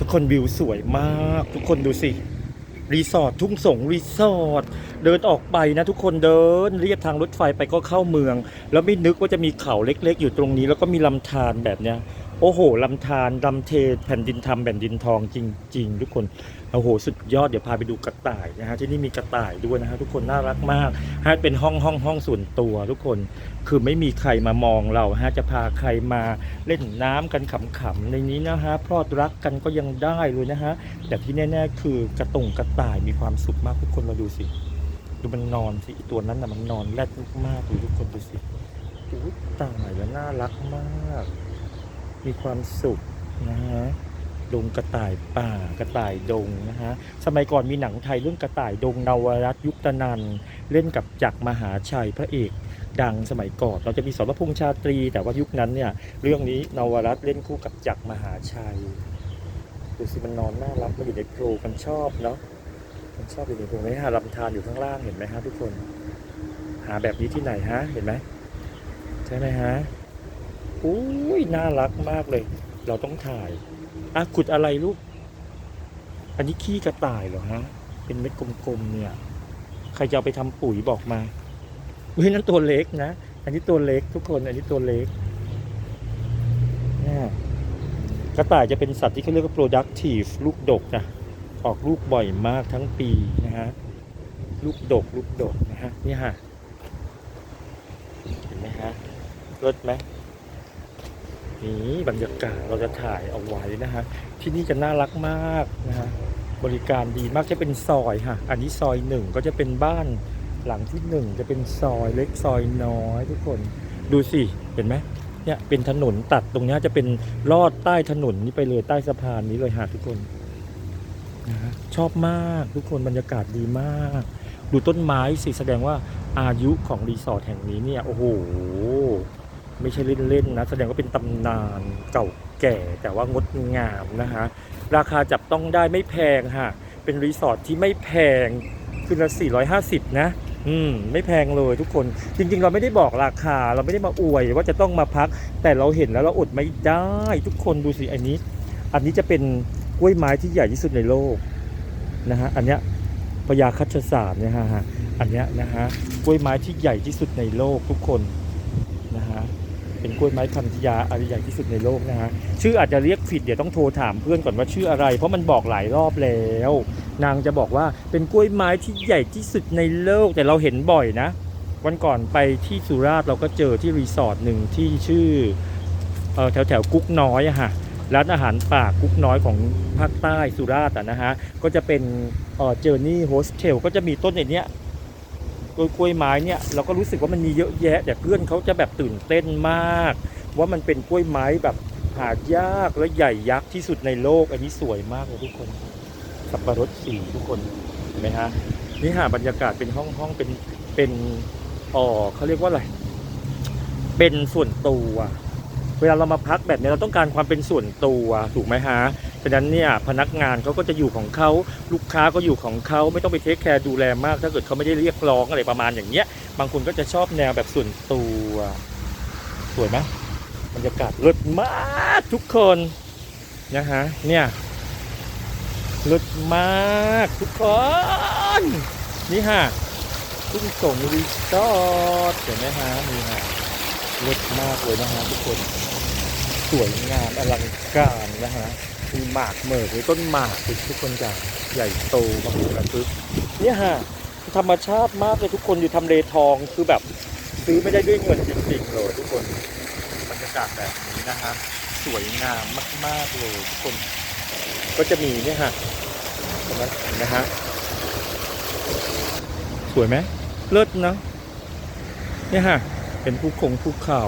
ทุกคนวิวสวยมาก ทุกคนดูสิ รีสอร์ททุ่งสงรีสอร์ทเดินออกไปนะทุกคนเดินเรียบทางรถไฟไปก็เข้าเมือง แล้วไม่นึกว่าจะมีเขาเล็ก ๆ อยู่ตรงนี้ แล้วก็มีลำธารแบบเนี้ย โอ้โหลำธารลำเทแผ่นดินทำแผ่นดินทองจริง ๆ ทุกคนโอ้โห สุดยอดเดี๋ยวพาไปดูกระต่ายนะฮะที่นี่มีกระต่ายด้วยนะฮะทุกคนน่ารักมากฮะเป็นห้องห้องห้องส่วนตัวทุกคนคือไม่มีใครมามองเราฮะจะพาใครมาเล่นน้ำกันขำๆในนี้นะฮะพลอดรักกันก็ยังได้เลยนะฮะแต่ที่แน่ๆคือกระตงกระต่ายมีความสุขมากทุกคนมาดูสิดูมันนอนสิตัวนั้นนะมันนอนแรดมากๆเลยทุกคนดูสิอู้ตายแล้วน่ารักมาก มีความสุขนะฮะดงกระต่ายป่ากระต่ายดงนะฮะสมัยก่อนมีหนังไทยเรื่องกระต่ายดงนวรัตยุคตนันเล่นกับจักรมหาชัยพระเอกดังสมัยก่อน เราจะมีสรพงษ์ชาตรี แต่ว่ายุคนั้นเนี่ยเรื่องนี้นวรัตเล่นคู่กับจักรมหาชัยดูสิมันนอนน่ารักมันอยู่ในโพรงมันชอบเนาะมันชอบอยู่ในโพรงนี้ฮะลำธารอยู่ข้างล่างเห็นไหมฮะทุกคน หาแบบนี้ที่ไหนฮะเห็นไหมใช่ไหมฮะ อุ้ยน่ารักมากเลย เราต้องถ่ายอะขุดอะไรลูก อันนี้ขี้กระต่ายเหรอฮะ เป็นเม็ดกลมๆเนี่ย ใครจะเอาไปทำปุ๋ยบอกมาเฮ้ยนั่นตัวเล็กนะ อันนี้ตัวเล็กทุกคน อันนี้ตัวเล็กเนี่ยกระต่ายจะเป็นสัตว์ที่เขาเรียกว่า productive ลูกดกนะ ออกลูกบ่อยมากทั้งปีนะฮะ ลูกดก ลูกดกนะฮะ นี่ฮะ เห็นไหมฮะรถไหม นี่บรรยากาศเราจะถ่ายเอาไว้นะฮะ ที่นี่จะน่ารักมากนะฮะ บริการดีมากจะเป็นซอยค่ะ อันนี้ซอยหนึ่งก็จะเป็นบ้านหลังที่หนึ่งจะเป็นซอยเล็กซอยน้อยทุกคนดูสิเห็นไหมเนี่ยเป็นถนนตัดตรงนี้จะเป็นลอดใต้ถนนนี้ไปเลยใต้สะพานนี้เลยฮะทุกคนนะฮะชอบมากทุกคนบรรยากาศดีมาก ดูต้นไม้สิแสดงว่าอายุของรีสอร์ทแห่งนี้เนี่ยโอ้โห ไม่ใช่เล่นๆนะแสดงว่าเป็นตำนานเก่าแก่แต่ว่างดงามนะฮะราคาจับต้องได้ไม่แพงฮะเป็นรีสอร์ทที่ไม่แพงคืนละ 450 นะ อืม ไม่แพงเลยทุกคน จริง ๆ เราไม่ได้บอกราคา เราไม่ได้มาอวยว่าจะต้องมาพัก แต่เราเห็นแล้วเราอดไม่ได้ ทุกคนดูสิอันนี้ อันนี้จะเป็นกล้วยไม้ที่ใหญ่ที่สุดในโลกนะฮะ อันเนี้ยพญาคัชสารเนี่ยฮะ อันเนี้ยนะฮะ กล้วยไม้ที่ใหญ่ที่สุดในโลกทุกคนนะฮะ เป็นกล้วยไม้พันธุ์ยาอันใหญ่ที่สุดในโลกนะฮะชื่ออาจจะเรียกผิดเดี๋ยวต้องโทรถามเพื่อนก่อนว่าชื่ออะไร เพราะมันบอกหลายรอบแล้ว นางจะบอกว่าเป็นกล้วยไม้ที่ใหญ่ที่สุดในโลกแต่เราเห็นบ่อยนะ วันก่อนไปที่สุราษฎร์เราก็เจอที่รีสอร์ทหนึ่งที่ชื่อออแถวแถวกุ๊กน้อยอะฮะร้านอาหารป่ากุ๊กน้อยของภาคใต้สุราษฎร์นะฮะก็จะเป็นเออเจอร์นี่โฮสเทลก็จะมีต้นไอ้เนี้ย กล้วยไม้เนี่ยเราก็รู้สึกว่ามันมีเยอะแยะ แต่เพื่อนเขาจะแบบตื่นเต้นมาก ว่ามันเป็นกล้วยไม้แบบหายากและใหญ่ยักษ์ที่สุดในโลก อันนี้สวยมากเลยทุกคนสับปะรดสีทุกคนเห็นไหมฮะนี่หาบรรยากาศเป็นห้องห้องเป็นเป็นอ๋อเขาเรียกว่าอะไรเป็นส่วนตัว เวลาเรามาพักแบบนี้เราต้องการความเป็นส่วนตัวถูกไหมฮะฉะนั้นเนี่ยพนักงานเขาก็จะอยู่ของเขาลูกค้าก็อยู่ของเขาไม่ต้องไปเทคแคร์ดูแลมาก ถ้าเกิดเขาไม่ได้เรียกร้องอะไรประมาณอย่างเงี้ย บางคนก็จะชอบแนวแบบส่วนตัวสวยไหมบรรยากาศเลิศมากทุกคนนะฮะเนี่ยเลิศมากทุกคน นี่ฮะทุ่งสงรีสอร์ทเห็นไหมฮะนี่ฮะ เลิศมากเลยนะฮะทุกคนสวยงามอลังการนะฮะมีหมากเหมิกหรือต้นหมากทุกคนจะใหญ่โตมากระทึกเนี่ยฮะธรรมชาติมากเลยทุกคนอยู่ทำเลทองคือแบบซื้อไม่ได้ด้วยเงินจริงๆเลยทุกคนบรรยากาศแบบนี้นะฮะสวยงามมากๆเลยทุกคน ก็จะมีเนี่ยฮะเห็นไหมเห็นไหมฮะสวยไหมเลิศนะเนี่ยฮะ เป็นผู้คงภูเขา